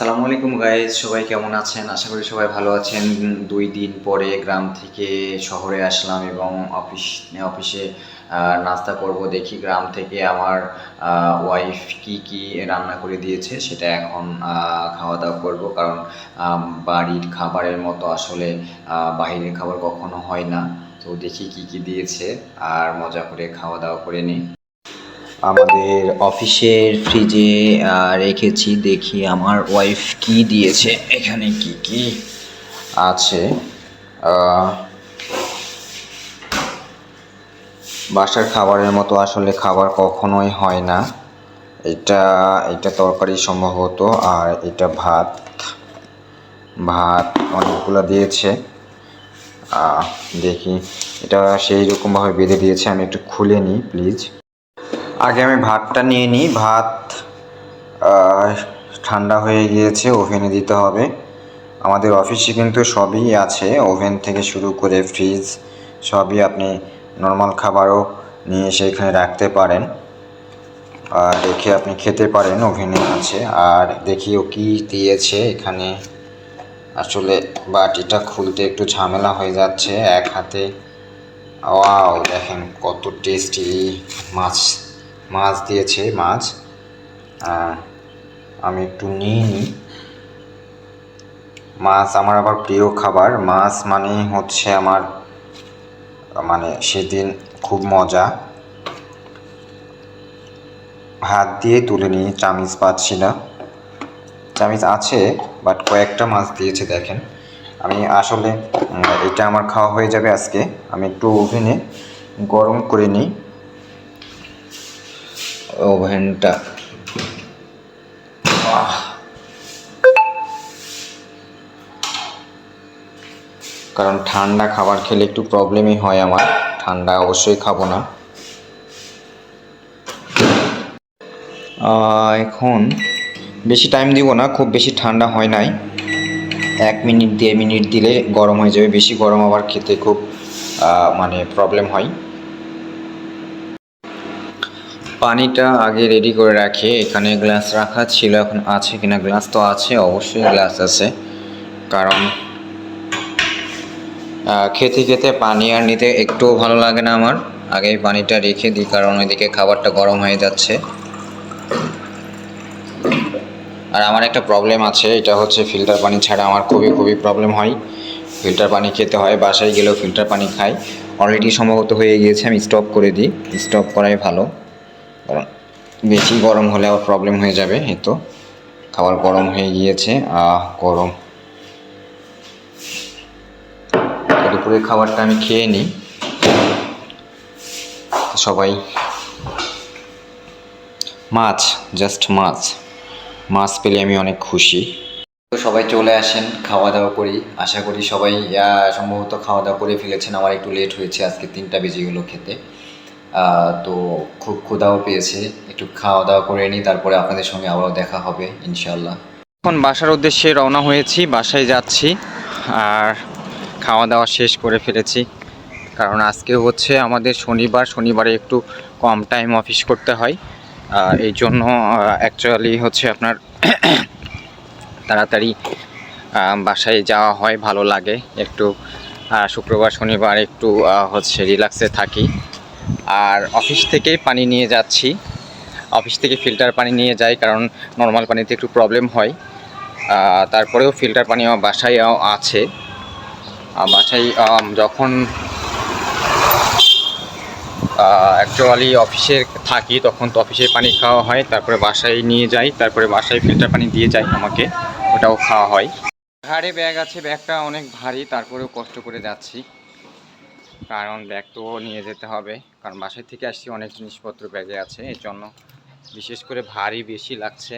আসসালামু আলাইকুম গাইজ সবাই কেমন আছেন? আশা করি সবাই ভালো আছেন। দুই দিন পরে গ্রাম থেকে শহরে আসলাম এবং অফিস অফিসে নাস্তা করব। দেখি গ্রাম থেকে আমার ওয়াইফ কি কি রান্না করে দিয়েছে সেটা এখন খাওয়া দাওয়া করব। কারণ বাড়ির খাবারের মতো আসলে আহ, বাইরের খাবার কখনো হয় না। তো দেখি কি কি দিয়েছে আর মজা করে খাওয়া দাওয়া করে নিই। আমাদের অফিসের ফ্রিজে রেখেছি। দেখি আমার ওয়াইফ কি দিয়েছে। এখানে কি কি আছে? বাসার খাবারের মতো আসলে খাবার কখনোই হয় না। এটা এটা তরকারি সম্ভবত, আর এটা ভাত। ভাত অনেকগুলো দিয়েছে। দেখি। এটা সেই রকমভাবে বেঁধে দিয়েছে। আমি একটু খুলে নিই প্লিজ আগে আমি ভাতটা নিয়ে নিই। ভাত ঠান্ডা হয়ে গিয়েছে, ওভেনে দিতে হবে। আমাদের অফিসে কিন্তু সবই আছে। ওভেন থেকে শুরু করে ফ্রিজ, সবই আপনি নর্মাল খাবারও নিয়ে এসে এখানে রাখতে পারেন। আর দেখে আপনি খেতে পারেন, ওভেনে আছে। আর দেখি ও কী দিয়েছে এখানে। আসলে বাটিটা খুলতে একটু ঝামেলা হয়ে যাচ্ছে, এক হাতে। ওয়াও, দেখেন কত টেস্টি মাছ। মাছ দিয়েছে, মাছ। আমি একটু নিয়ে নিই। মাছ আমার আবার প্রিয় খাবার। মাছ মানে হচ্ছে আমার মানে সেদিন খুব মজা। হাত দিয়ে তুলে নিই, চামিচ পাচ্ছি না। চামিচ আছে বাট কয়েকটা মাছ দিয়েছে, দেখেন। আমি আসলে এটা আমার খাওয়া হয়ে যাবে আজকে। আমি একটু ওভেনে গরম করে নিই। ওভেনটা। কারণ ঠান্ডা খাবার খেলে একটু প্রবলেমই হয় আমার। ঠান্ডা অবশ্যই খাব না। এখন বেশি টাইম দিব না, খুব বেশি ঠান্ডা হয় নাই। এক মিনিট, দেড় মিনিট দিলে গরম হয়ে যাবে। বেশি গরম আবার খেতে খুব মানে প্রবলেম হয়। পানিটা আগে রেডি করে রাখি। এখানে গ্লাস রাখা ছিল, এখন আছে কিনা গ্লাস তো আছে, অবশ্যই গ্লাস আছে। কারণ খেতে খেতে পানি আর নিতে একটুও ভালো লাগে না আমার। আগে পানিটা রেখে দিই, কারণ ওইদিকে খাবারটা গরম হয়ে যাচ্ছে। আর আমার একটা প্রবলেম আছে, এটা হচ্ছে ফিল্টার পানি ছাড়া আমার খুবই খুবই প্রবলেম হয়। ফিল্টার পানি খেতে হয়, বাসায় গেলেও ফিল্টার পানি খাই। অলরেডি সম্ভবত হয়ে গিয়েছে, আমি স্টপ করে দিই। স্টপ করাই ভালো। কারণ বেশি গরম হলে আবার প্রবলেম হয়ে যাবে, এই তো। খাবার গরম হয়ে গিয়েছে, আহ, গরম। দুপুরের খাবারটা আমি খেয়ে নিই। সবাই, মাছ জাস্ট মাছ। মাছ পেলে আমি অনেক খুশি। তো সবাই চলে আসেন খাওয়া দাওয়া করি। আশা করি সবাই সম্ভবত খাওয়া দাওয়া করে ফেলেছেন। আমার একটু লেট হয়েছে, আজকে তিনটা বেজে গেলো খেতে। তো খুব ক্ষুধাও পেয়েছে। একটু খাওয়া দাওয়া করে নিই, তারপরে আপনাদের সঙ্গে আবারও দেখা হবে ইনশাল্লাহ এখন বাসার উদ্দেশ্যে রওনা হয়েছি, বাসায় যাচ্ছি, আর খাওয়া দাওয়া শেষ করে ফেলেছি। কারণ আজকে হচ্ছে আমাদের শনিবার, শনিবারে একটু কম টাইম অফিস করতে হয়। এই জন্য অ্যাকচুয়ালি হচ্ছে আপনার তাড়াতাড়ি বাসায় যাওয়া হয়, ভালো লাগে। একটু শুক্রবার, শনিবার একটু হচ্ছে রিল্যাক্সে থাকি। আর অফিস থেকেই পানি নিয়ে যাচ্ছি। অফিস থেকে ফিল্টার পানি নিয়ে যাই কারণ নর্মাল পানিতে একটু প্রবলেম হয়। তারপরেও ফিল্টার পানি আমার বাসায় আছে। বাসায় যখন অ্যাকচুয়ালি অফিসে থাকি তখন তো অফিসের পানি খাওয়া হয়, তারপরে বাসায় নিয়ে যাই, তারপরে বাসায় ফিল্টার পানি দিয়ে যাই আমাকে, ওটাও খাওয়া হয়। ঘাড়ে ব্যাগ আছে, ব্যাগটা অনেক ভারী, তারপরেও কষ্ট করে যাচ্ছি। কারণ ব্যাগ তো নিয়ে যেতে হবে। কারণ বাসায় থেকে আসছি, অনেক জিনিসপত্র ব্যাগে আছে। এর জন্য বিশেষ করে ভারী বেশি লাগছে।